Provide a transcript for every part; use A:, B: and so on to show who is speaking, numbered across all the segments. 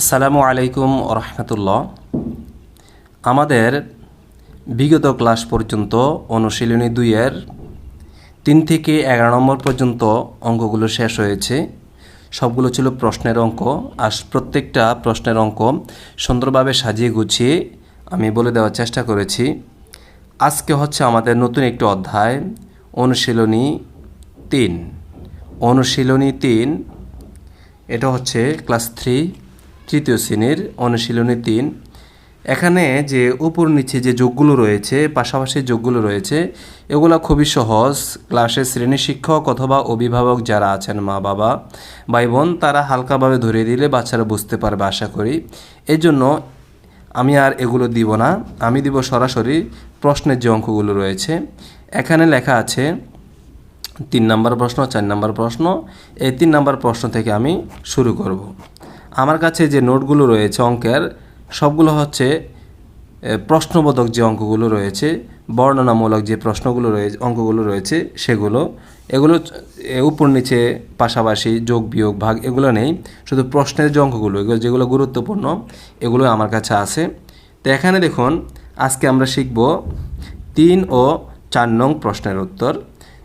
A: আসসালামু আলাইকুম রহমতুল্লাহ। আমাদের বিগত ক্লাস পর্যন্ত অনুশীলনী দুইয়ের তিন থেকে এগারো নম্বর পর্যন্ত অঙ্কগুলো শেষ হয়েছে। সবগুলো ছিল প্রশ্নের অঙ্ক। আর প্রত্যেকটা প্রশ্নের অঙ্ক সুন্দরভাবে সাজিয়ে গুছিয়ে আমি বলে দেওয়ার চেষ্টা করেছি। আজকে হচ্ছে আমাদের নতুন একটি অধ্যায়, অনুশীলনী তিন। অনুশীলনী তিন, এটা হচ্ছে ক্লাস থ্রি। তৃতীয় শ্রেণির অনুশীলনী তিন। এখানে যে উপর নিচে যে যোগগুলো রয়েছে, পাশাপাশি যোগগুলো রয়েছে, এগুলো খুবই সহজ। ক্লাসে শ্রেণি শিক্ষক অথবা অভিভাবক যারা আছেন মা, বাবা, ভাই, বোন, তারা হালকাভাবে ধরে দিলে বাচ্চারা বুঝতে পারবে আশা করি। এই জন্য আমি আর এগুলো দিব না। আমি দিব সরাসরি প্রশ্নের যে অঙ্কগুলো রয়েছে। এখানে লেখা আছে, তিন নম্বর প্রশ্ন, চার নম্বর প্রশ্ন, এই তিন নম্বর প্রশ্ন থেকে আমি শুরু করব। আমার কাছে যে নোটগুলো রয়েছে অঙ্কের, সবগুলো হচ্ছে প্রশ্নবোধক যে অঙ্কগুলো রয়েছে, বর্ণনামূলক যে প্রশ্নগুলো রয়েছে অঙ্কগুলো রয়েছে, সেগুলো, এগুলো উপর নিচে পাশাপাশি যোগ, বিয়োগ, ভাগ, এগুলো নেই, শুধু প্রশ্নের যে অঙ্কগুলো, এগুলো যেগুলো গুরুত্বপূর্ণ, এগুলো আমার কাছে আছে। তো এখানে দেখুন, আজকে আমরা শিখব তিন ও চার নং প্রশ্নের উত্তর।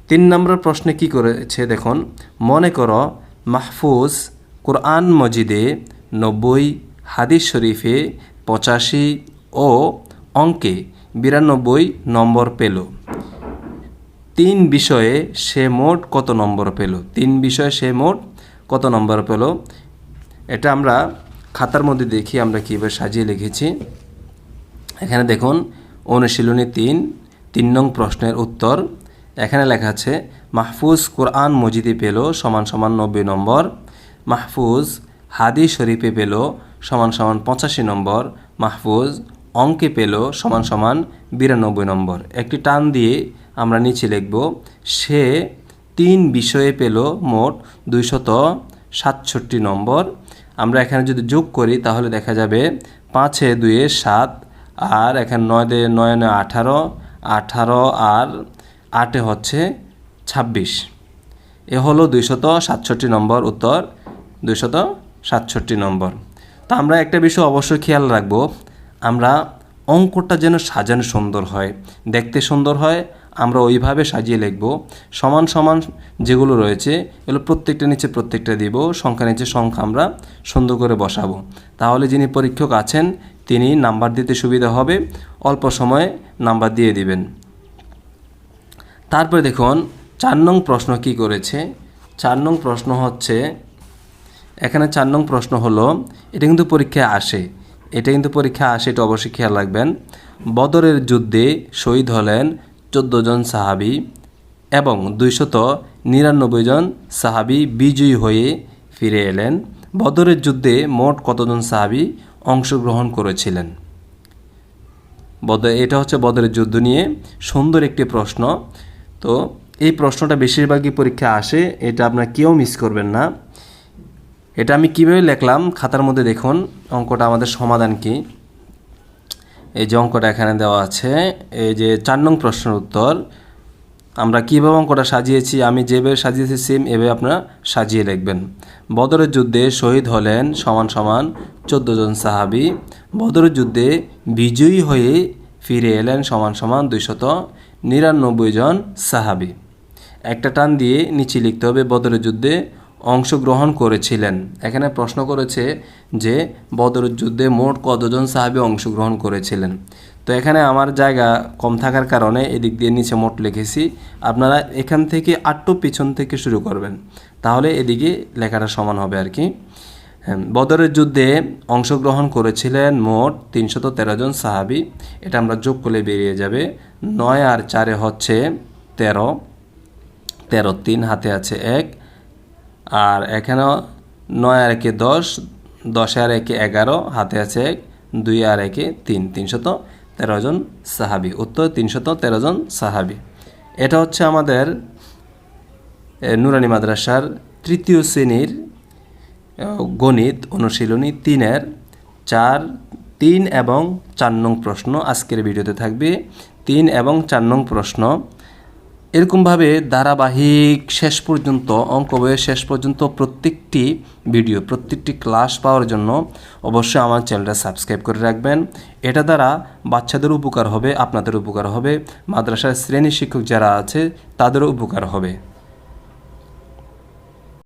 A: তিন নম্বর প্রশ্নে কি করেছে দেখুন, মনে করো, মাহফুজ কোরআন মজিদে নব্বই, হাদিস শরীফে পঁচাশি ও অঙ্কে বিরানব্বই নম্বর পেল। তিন বিষয়ে সে মোট কত নম্বর পেল? তিন বিষয়ে সে মোট কত নম্বর পেল? এটা আমরা খাতার মধ্যে দেখি, আমরা কীভাবে সাজিয়ে লিখেছি। এখানে দেখুন, অনুশীলনী তিন তিন নং প্রশ্নের উত্তর। এখানে লেখা আছে, মাহফুজ কোরআন মজিদে পেল সমান সমান নব্বই নম্বর। মাহফুজ হাদি শরীফে পেল সমান সমান পঁচাশি নম্বর, মাহফুজ অঙ্কে পেল সমান সমান বিরানব্বই নম্বর। একটি টান দিয়ে আমরা নিচে লিখব, সে তিন বিষয়ে পেল মোট দুইশত সাতষট্টি নম্বর। আমরা এখানে যদি যোগ করি তাহলে দেখা যাবে পাঁচে দুয়ে সাত, আর এখানে নয় দিয়ে নয় নয় আঠারো আঠারো আর আটে হচ্ছে ছাব্বিশ। এ হলো দুইশত সাতষট্টি নম্বর উত্তর। দুইশত সাতষট্টি নম্বর। তো আমরা একটা বিষয় অবশ্যই খেয়াল রাখব, আমরা অঙ্কটা যেন সাজানো সুন্দর হয়, দেখতে সুন্দর হয়, আমরা ওইভাবে সাজিয়ে লিখব, সমান সমান যেগুলো রয়েছে, এগুলো প্রত্যেকটা নিচে প্রত্যেকটা দিব, সংখ্যা নিচে সংখ্যা আমরা সুন্দর করে বসাবো। তাহলে যিনি পরীক্ষক আছেন, তিনি নাম্বার দিতে সুবিধা হবে, অল্প সময়ে নাম্বার দিয়ে দিবেন। তারপরে দেখুন, চার নং প্রশ্ন কি করেছে? চার নং প্রশ্ন হচ্ছে এখানে চার নং প্রশ্ন হলো, এটা কিন্তু পরীক্ষায় আসে। এটা কিন্তু পরীক্ষা আসে, এটা অবশ্যই খেয়াল রাখবেন। বদরের যুদ্ধে শহীদ হলেন চোদ্দ জন সাহাবি এবং দুইশত নিরানব্বই জন সাহাবি বিজয়ী হয়ে ফিরে এলেন। বদরের যুদ্ধে মোট কতজন সাহাবি অংশগ্রহণ করেছিলেন? বদর, এটা হচ্ছে বদরের যুদ্ধ নিয়ে সুন্দর একটি প্রশ্ন। তো এই প্রশ্নটা বেশিরভাগই পরীক্ষা আসে, এটা আপনারা কেউ মিস করবেন না। এটা আমি কীভাবে লিখলাম? খাতার মধ্যে দেখুন, অঙ্কটা আমাদের সমাধান কি? এই যে অঙ্কটা এখানে দেওয়া আছে, এই যে চার নং প্রশ্নের উত্তর। আমরা কীভাবে অঙ্কটা সাজিয়েছি? আমি যেভাবে সাজিয়েছি সেম এভাবে আপনারা সাজিয়ে লিখবেন। বদরের যুদ্ধে শহীদ হলেন সমান সমান চোদ্দ জন সাহাবি। বদরের যুদ্ধে বিজয়ী হয়ে ফিরে এলেন সমান সমান দুইশত নিরানব্বই জন সাহাবি। একটা টান দিয়ে নিচে লিখতে হবে, বদরের যুদ্ধে অংশগ্রহণ করেছিলেন। এখানে প্রশ্ন করেছে যে বদরের যুদ্ধে মোট কতজন সাহাবি অংশগ্রহণ করেছিলেন? তো এখানে আমার জায়গা কম থাকার কারণে এদিক দিয়ে নিচে মোট লিখেছি। আপনারা এখান থেকে আটটু পিছন থেকে শুরু করবেন। তাহলে এদিকে লেখাটা সমান হবে আর কি। হ্যাঁ, বদরের যুদ্ধে অংশগ্রহণ করেছিলেন মোট তিনশত তেরো জন সাহাবি। এটা আমরা যোগ করলে বেরিয়ে যাবে। নয় আর চারে হচ্ছে তেরো। তেরো তিন হাতে আছে এক। আর এখানেও নয় আর একে দশ দশ আর একে এগারো, হাতে আছে এক, দুই আর একে তিন, তিনশত তেরো জন সাহাবি। উত্তর তিনশত তেরো জন সাহাবি। এটা হচ্ছে আমাদের নুরানি মাদ্রাসার তৃতীয় শ্রেণির গণিত অনুশীলনী তিনের চার, তিন এবং চার নং প্রশ্ন আজকের ভিডিওতে থাকবে। তিন এবং চার নং প্রশ্ন এরকমভাবে ধারাবাহিক শেষ পর্যন্ত, অঙ্ক বইয়ের শেষ পর্যন্ত প্রত্যেকটি ভিডিও প্রত্যেকটি ক্লাস পাওয়ার জন্য অবশ্যই আমার চ্যানেলটা সাবস্ক্রাইব করে রাখবেন। এটা দ্বারা বাচ্চাদের উপকার হবে আপনাদের উপকার হবে। মাদ্রাসার শ্রেণি শিক্ষক যারা আছে, তাদেরও উপকার হবে।